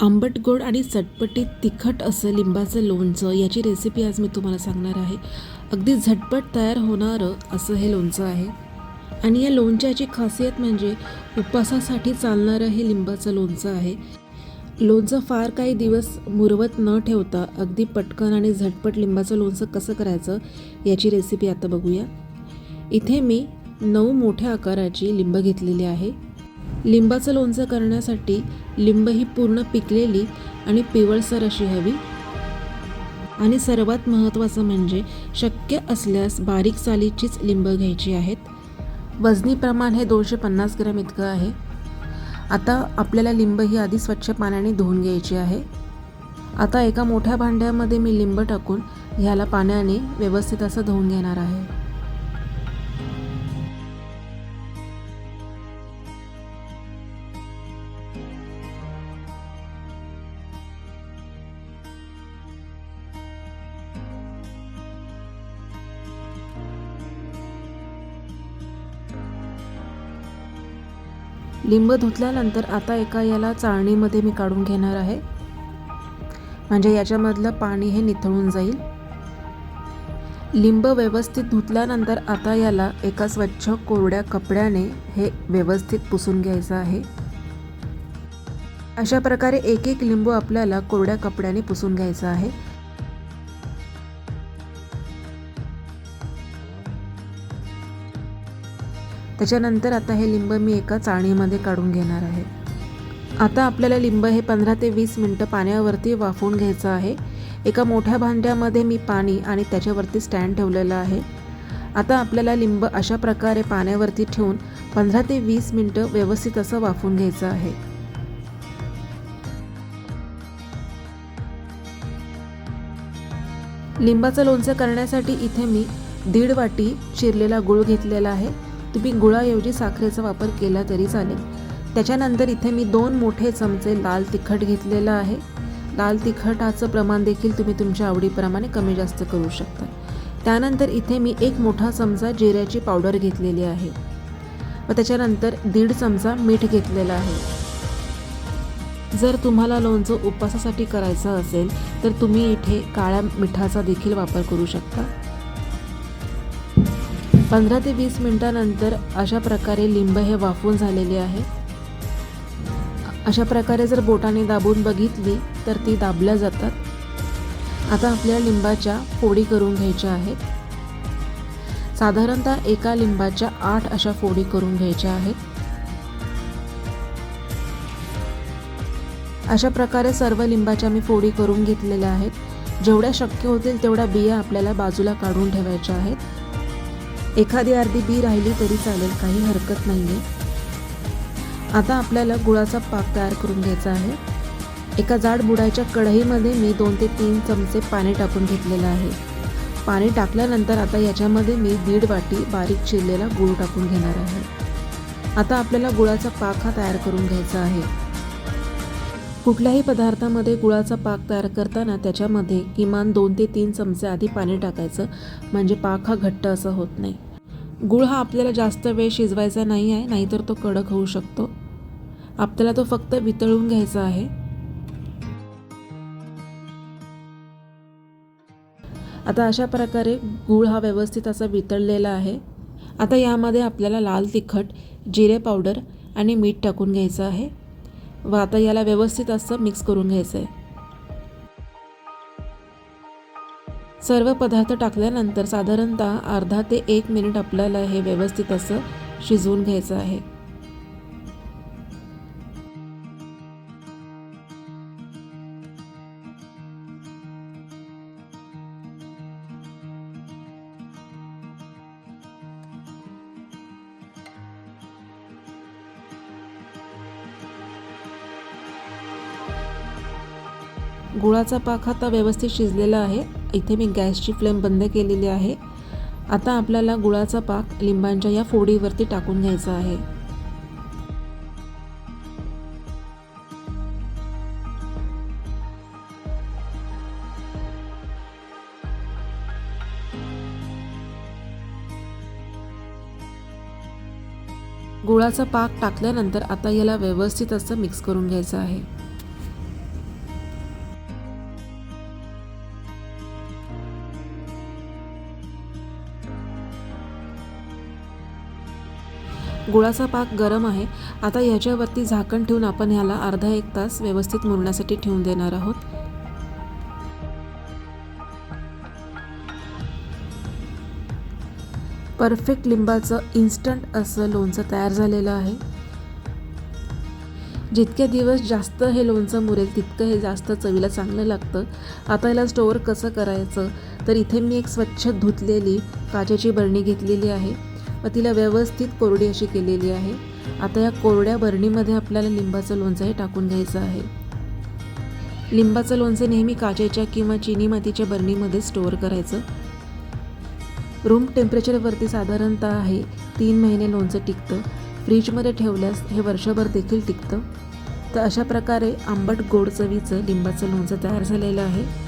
आंबट गोड आणि चटपटीत तिखट असं लिंबाचं लोणचं याची रेसिपी आज मी तुम्हाला सांगणार आहे. अगदी झटपट तयार होणारं असं हे लोणचं आहे. आणि या लोणच्याची खासियत म्हणजे उपवासासाठी चालणारं हे लिंबाचं लोणचं आहे. लोणचं फार काही दिवस मुरवत न ठेवता अगदी पटकन आणि झटपट लिंबाचं लोणचं कसं करायचं याची रेसिपी आता बघूया. इथे मी नऊ मोठ्या आकाराची लिंब घेतलेली आहे. लिंबाचं लोणचं करण्यासाठी लिंब ही पूर्ण पिकलेली आणि पिवळसर अशी हवी. आणि सर्वात महत्त्वाचं म्हणजे शक्य असल्यास बारीक सालीचीच लिंब घ्यायची आहेत. वजनी प्रमाण हे दोनशे पन्नास ग्रॅम इतकं आहे. आता आपल्याला लिंब ही आधी स्वच्छ पाण्याने धुवून घ्यायची आहे. आता एका मोठ्या भांड्यामध्ये मी लिंब टाकून ह्याला पाण्याने व्यवस्थित असं धुवून घेणार आहे. लिंब धुतल्यानंतर आता एका याला चाळणीमध्ये मी काढून घेणार आहे. म्हणजे याच्यामधलं पाणी हे निथळून जाईल. लिंब व्यवस्थित धुतल्यानंतर आता याला एका स्वच्छ कोरड्या कपड्याने हे व्यवस्थित पुसून घ्यायचं आहे. अशा प्रकारे एक एक लिंबू आपल्याला कोरड्या कपड्याने पुसून घ्यायचा आहे. त्याच्यानंतर आता हे लिंब मी एका चाळणीमध्ये काढून घेणार आहे. आता आपल्याला लिंब हे पंधरा ते वीस मिनटं पाण्यावरती वाफवून घ्यायचं आहे. एका मोठ्या भांड्यामध्ये मी पाणी आणि त्याच्यावरती स्टँड ठेवलेलं आहे. आता आपल्याला लिंब अशा प्रकारे पाण्यावरती ठेवून पंधरा ते वीस मिनटं व्यवस्थित असं वाफवून घ्यायचं आहे. लिंबाचं लोणचं करण्यासाठी इथे मी दीड वाटी चिरलेला गुळ घेतलेला आहे. तुम्ही गुळाऐवजी साखरेचा वापर केला तरी चालेल. त्याच्यानंतर इथे मी दोन मोठे चमचे लाल तिखट घेतलेलं आहे. लाल तिखटाचं प्रमाण देखील तुम्ही तुमच्या आवडीप्रमाणे कमी जास्त करू शकता. त्यानंतर इथे मी एक मोठा चमचा जिऱ्याची पावडर घेतलेली आहे. व त्याच्यानंतर दीड चमचा मीठ घेतलेलं आहे. जर तुम्हाला लोणचं उपवासासाठी करायचं असेल तर तुम्ही इथे काळ्या मिठाचा देखील वापर करू शकता. पंधरा ते वीस मिनटानंतर अशा प्रकारे लिंब हे वाफून झालेले आहे. अशा प्रकारे जर बोटाने दाबून बघितली तर ती दाबल्या जातात. आता आपल्या लिंबाच्या फोडी करून घ्यायच्या आहेत. साधारणतः एका लिंबाच्या आठ अशा फोडी करून घ्यायच्या आहेत. अशा प्रकारे सर्व लिंबाच्या मी फोडी करून घेतलेल्या आहेत. जेवढ्या शक्य होतील तेवढ्या बिया आपल्याला बाजूला काढून ठेवायच्या आहेत. एखादी अर्धी बी राहिली तरी चालेल काही हरकत नाही आहे आता आपल्याला गुळाचा पाक तयार करून घ्यायचा आहे. एका जाड बुडाच्या कढईमध्ये मी दोन ते तीन चमचे पाणी टाकून घेतलेलं आहे. पाणी टाकल्यानंतर आता याच्यामध्ये मी दीड वाटी बारीक चिरलेला गूळ टाकून घेणार आहे. आता आपल्याला गुळाचा पाक हा तयार करून घ्यायचा आहे. कुठल्याही पदार्थामध्ये गुळाचा पाक तयार करताना त्याच्यामध्ये किमान दोन ते तीन चमचे आधी पाणी टाकायचं म्हणजे पाक हा घट्ट असं होत नाही. गुळ हा आपल्याला जास्त वेळ शिजवायचा नाही आहे नाहीतर तो कडक होऊ शकतो. आपल्याला तो फक्त वितळून घ्यायचा आहे. आता अशा प्रकारे गूळ हा व्यवस्थित असा वितळलेला आहे. आता यामध्ये आपल्याला लाल तिखट जिरे पावडर आणि मीठ टाकून घ्यायचं आहे. व आता याला व्यवस्थित असं मिक्स करून घ्यायचं आहे. सर्व पदार्थ टाकल्यानंतर साधारणतः अर्धा ते एक मिनिट आपल्याला हे व्यवस्थित असं शिजवून घ्यायचं आहे. गुळाचा पाक आता व्यवस्थित शिजलेला आहे. इथे मी गॅसची फ्लेम बंद केलेली आहे. आता आपल्याला गुळाचा पाक लिंबांच्या या फोडीवरती टाकून घ्यायचा आहे. गुळाचा पाक टाकल्यानंतर आता याला व्यवस्थित असं मिक्स करून घ्यायचं आहे. गुळाचा पाक गरम आहे. आता ह्याच्यावरती झाकण ठेवून आपण ह्याला अर्धा एक तास व्यवस्थित मुरण्यासाठी ठेवून देणार आहोत. परफेक्ट लिंबाचं इन्स्टंट असं लोणचं तयार झालेलं आहे. जितके दिवस जास्त हे लोणचं मुरेल तितकं हे जास्त चवीला चांगलं लागतं. आता याला स्टोअर कसं करायचं? तर इथे मी एक स्वच्छ धुतलेली काचेची बरणी घेतलेली आहे. व तिला व्यवस्थित कोरडी अशी केलेली आहे. आता या कोरड्या बरणीमध्ये आपल्याला लिंबाचं लोणचं हे टाकून घ्यायचं आहे. लिंबाचं लोणचं नेहमी काचेच्या किंवा चिनी मातीच्या बरणीमध्ये स्टोअर करायचं. रूम टेम्परेचरवरती साधारणतः आहे तीन महिने लोणचं टिकतं. फ्रीजमध्ये ठेवल्यास हे वर्षभर देखील टिकतं. तर अशा प्रकारे आंबट गोड चवीचं लिंबाचं लोणचं तयार झालेलं आहे.